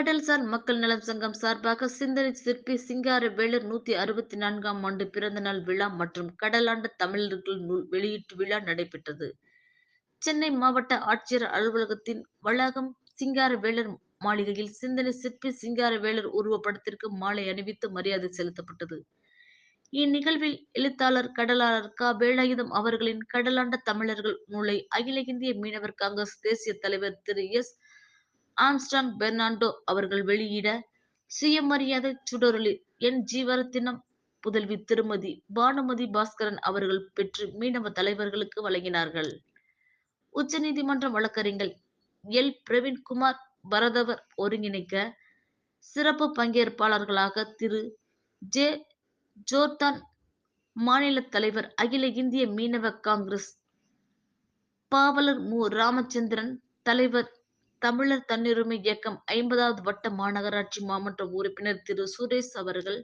கடல்சார் மக்கள் நலம் சங்கம் சார்பாக சிந்தனை சிற்பி சிங்கார வேலர் நூத்தி அறுபத்தி நான்காம் ஆண்டு பிறந்த நாள் விழா மற்றும் கடலாண்ட தமிழர்கள் நூல் வெளியீட்டு விழா நடைபெற்றது. சென்னை மாவட்ட ஆட்சியர் அலுவலகத்தின் வளாகம் சிங்கார வேலர் மாளிகையில் சிந்தனை சிற்பி சிங்கார வேலர் உருவப்படத்திற்கு மாலை அணிவித்து மரியாதை செலுத்தப்பட்டது. இந்நிகழ்வில் எழுத்தாளர் கடலாளர் க. வேலாயுதம் அவர்களின் கடலாண்ட தமிழர்கள் நூலை அகில இந்திய மீனவர் காங்கிரஸ் தேசிய தலைவர் திரு எஸ். ஆம்ஸ்டாங் பெர்னாண்டோ அவர்கள் வெளியிட சுயமரியாதை சுடரொளி என் ஜீவரத்தினம் புதல்வி திருமதி பானுமதி பாஸ்கரன் அவர்கள் பெற்று மீனவ தலைவர்களுக்கு வழங்கினார்கள். உச்சநீதிமன்ற வழக்கறிஞர் எல். பிரவீன்குமார் பரதவர் ஒருங்கிணைக்க சிறப்பு பங்கேற்பாளர்களாக திரு. ஜே. ஜோர்தான் மாநில தலைவர் அகில இந்திய மீனவ காங்கிரஸ் பாவலர் மு. ராமச்சந்திரன் தலைவர் தமிழர் தன்னுரிமை இயக்கம் ஐம்பதாவது வட்ட மாநகராட்சி மாமன்ற உறுப்பினர் திரு. சுரேஷ் அவர்கள்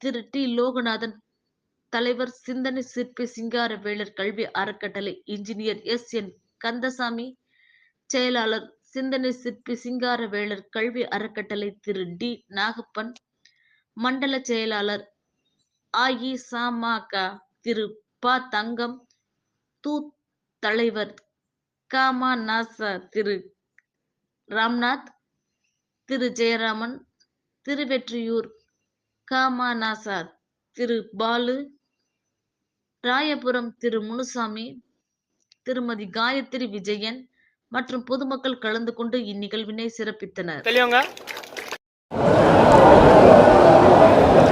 திரு. டி. லோகநாதன் தலைவர் சிந்தனை சிற்பி சிங்காரவேலர் கல்வி அறக்கட்டளை இன்ஜினியர் எஸ். என். கந்தசாமி செயலாளர் சிந்தனை சிற்பி சிங்காரவேலர் கல்வி அறக்கட்டளை திரு. டி. நாகப்பன் மண்டல செயலாளர் அஇசமக திரு. ப. தங்கம் தூ தலைவர் காமா நாச திரு. ராம்நாத் திரு ஜெயராமன் திருவெற்றியூர் காமாநாசா திரு பாலு ராயபுரம் திரு முனுசாமி திருமதி காயத்ரி விஜயன் மற்றும் பொதுமக்கள் கலந்து கொண்டு இந்நிகழ்வினை சிறப்பித்தனர்.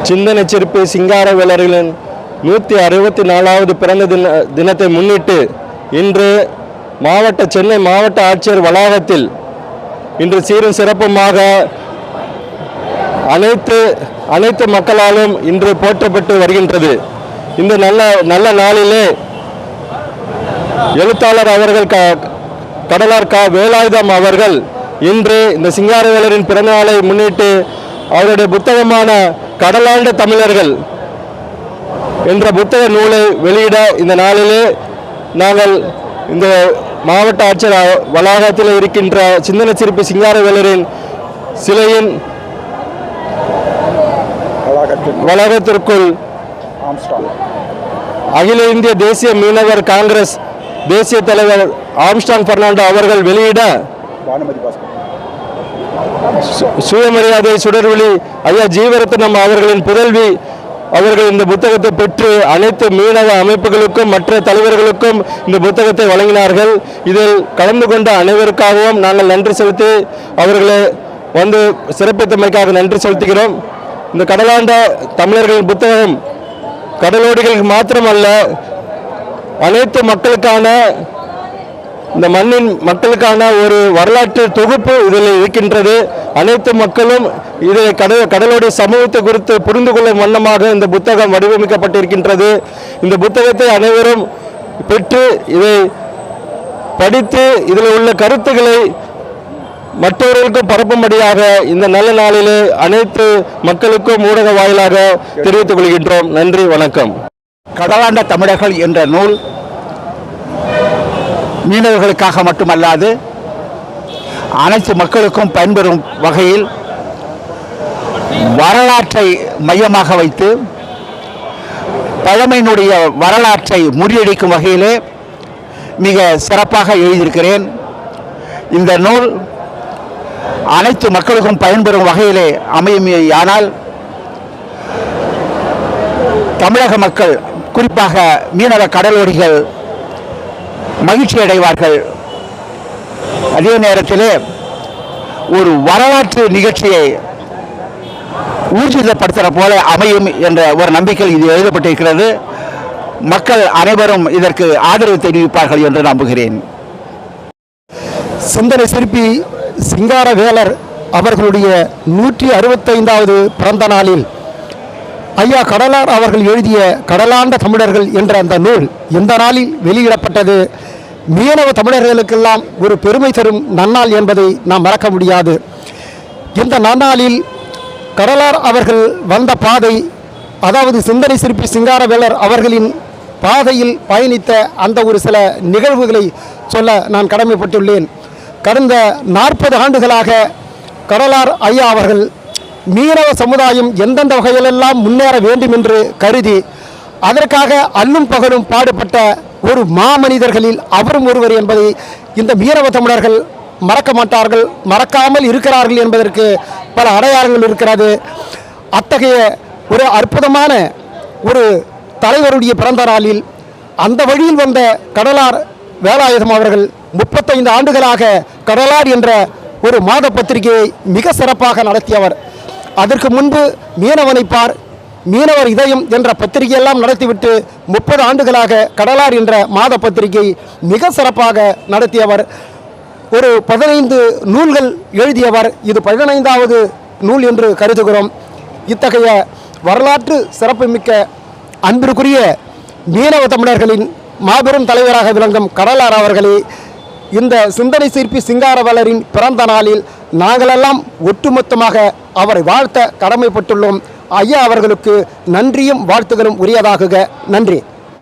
சிந்தனை சிற்பி சிங்காரவேலர்களின் நூற்றி அறுபத்தி நாலாவது பிறந்த தின தினத்தை முன்னிட்டு இன்று மாவட்ட சென்னை மாவட்ட ஆட்சியர் வளாகத்தில் இன்று சீரும் சிறப்புமாக அனைத்து அனைத்து மக்களாலும் இன்று போற்றப்பட்டு வருகின்றது. இந்த நல்ல நல்ல நாளிலே எழுத்தாளர் அவர்கள் கடலார் க வேலாயுதம் அவர்கள் இன்று இந்த சிங்காரவேலரின் பிறந்தநாளை முன்னிட்டு அவருடைய புத்தகமான கடலாண்ட தமிழர்கள் என்ற புத்தக நூலை வெளியிட இந்த நாளிலே நாங்கள் இந்த மாவட்ட ஆட்சியர் வளாகத்தில் இருக்கின்ற சிந்தன சிரிப்பு சிங்காரவேலரின் சிலையின் வளாகத்திற்குள் அகில இந்திய தேசிய மீனவர் காங்கிரஸ் தேசிய தலைவர் ஆம்ஸ்டாங் பெர்னாண்டோ அவர்கள் வெளியிட சுயமரியாதை சுடர்வெளி ஐயா ஜீவரத்னம் அவர்களின் புதல்வி அவர்கள் இந்த புத்தகத்தை பெற்று அனைத்து மீனவ அமைப்புகளுக்கும் மற்ற தலைவர்களுக்கும் இந்த புத்தகத்தை வழங்கினார்கள். இதில் கலந்து கொண்ட அனைவருக்காகவும் நாங்கள் நன்றி செலுத்தி அவர்களை வந்து சிறப்பித்தமைக்காக நன்றி செலுத்துகிறோம். இந்த கடலாண்ட தமிழர்களின் புத்தகம் கடலோடிகளுக்கு மாத்திரமல்ல அனைத்து மக்களுக்கான இந்த மண்ணின் மக்களுக்கான ஒரு வரலாற்று தொகுப்பு இதில் இருக்கின்றது. அனைத்து மக்களும் இதை கடல் கடலோடைய சமூகத்தை குறித்து புரிந்து கொள்ளும் வண்ணமாக இந்த புத்தகம் வடிவமைக்கப்பட்டிருக்கின்றது. இந்த புத்தகத்தை அனைவரும் பெற்று இதை படித்து இதில் உள்ள கருத்துக்களை மற்றவர்களுக்கும் பரப்பும்படியாக இந்த நல்ல நாளிலே அனைத்து மக்களுக்கும் ஊடக வாயிலாக தெரிவித்துக் கொள்கின்றோம். நன்றி வணக்கம். கடலாண்ட தமிழர்கள் என்ற நூல் மீனவர்களுக்காக மட்டுமல்லாது அனைத்து மக்களுக்கும் பயன்பெறும் வகையில் வரலாற்றை மையமாக வைத்து பழமையினுடைய வரலாற்றை முறியடிக்கும் வகையிலே மிக சிறப்பாக எழுதியிருக்கிறேன். இந்த நூல் அனைத்து மக்களுக்கும் பயன்பெறும் வகையிலே அமையுமையானால் தமிழக மக்கள் குறிப்பாக மீனவ கடலோடிகள் மகிழ்ச்சி அடைவார்கள். அதே நேரத்திலே ஒரு வரலாற்று நிகழ்ச்சியை ஊர்ஜிதப்படுத்துகிற போல அமையும் என்ற ஒரு நம்பிக்கை இது எழுதப்பட்டிருக்கிறது. மக்கள் அனைவரும் இதற்கு ஆதரவு தெரிவிப்பார்கள் என்று நம்புகிறேன். சிந்தனை சிற்பி சிங்காரவேலர் அவர்களுடைய நூற்றி அறுபத்தைந்தாவது பிறந்த நாளில் ஐயா கடலார் அவர்கள் எழுதிய கடலாண்ட தமிழர்கள் என்ற அந்த நூல் எந்த நாளில் வெளியிடப்பட்டது மீனவ தமிழர்களுக்கெல்லாம் ஒரு பெருமை தரும் நன்னாள் என்பதை நாம் மறக்க முடியாது. இந்த நன்னாளில் கடலார் அவர்கள் வந்த பாதை அதாவது சிந்தனை சிற்பி சிங்காரவேலர் அவர்களின் பாதையில் பயணித்த அந்த ஒரு சில நிகழ்வுகளை சொல்ல நான் கடமைப்பட்டுள்ளேன். கடந்த நாற்பது ஆண்டுகளாக கடலார் ஐயா அவர்கள் மீனவ சமுதாயம் எந்தெந்த வகையிலெல்லாம் முன்னேற வேண்டும் என்று கருதி அதற்காக அல்லும் பகலும் பாடுபட்ட ஒரு மாமனிதர்களில் அவரும் ஒருவர் என்பதை இந்த மீனவ தமிழர்கள் மறக்க மாட்டார்கள் மறக்காமல் இருக்கிறார்கள் என்பதற்கு பல அடையாளங்கள் இருக்கிறது. அத்தகைய ஒரு அற்புதமான ஒரு தலைவருடைய பிறந்த நாளில் அந்த வழியில் வந்த கடலார் வேலாயுதம் அவர்கள் முப்பத்தைந்து ஆண்டுகளாக கடலார் என்ற ஒரு மாத பத்திரிகையை மிக சிறப்பாக நடத்தியவர். அதற்கு முன்பு மீனவனைப்பார் மீனவர் இதயம் என்ற பத்திரிகையெல்லாம் நடத்திவிட்டு முப்பது ஆண்டுகளாக கடலார் என்ற மாத பத்திரிகை மிக சிறப்பாக நடத்தியவர். ஒரு பதினைந்து நூல்கள் எழுதியவர். இது பதினைந்தாவது நூல் என்று கருதுகிறோம். இத்தகைய வரலாற்று சிறப்புமிக்க அன்பிற்குரிய மீனவ தமிழர்களின் மாபெரும் தலைவராக விளங்கும் கடலார் அவர்களே இந்த சிந்தனை சிற்பி சிங்காரவலரின் பிறந்த நாளில் நாங்களெல்லாம் ஒட்டுமொத்தமாக அவரை வாழ்த்த கடமைப்பட்டுள்ளோம். ஐயா அவர்களுக்கு நன்றியும் வாழ்த்துகளும் உரியதாகுக. நன்றி.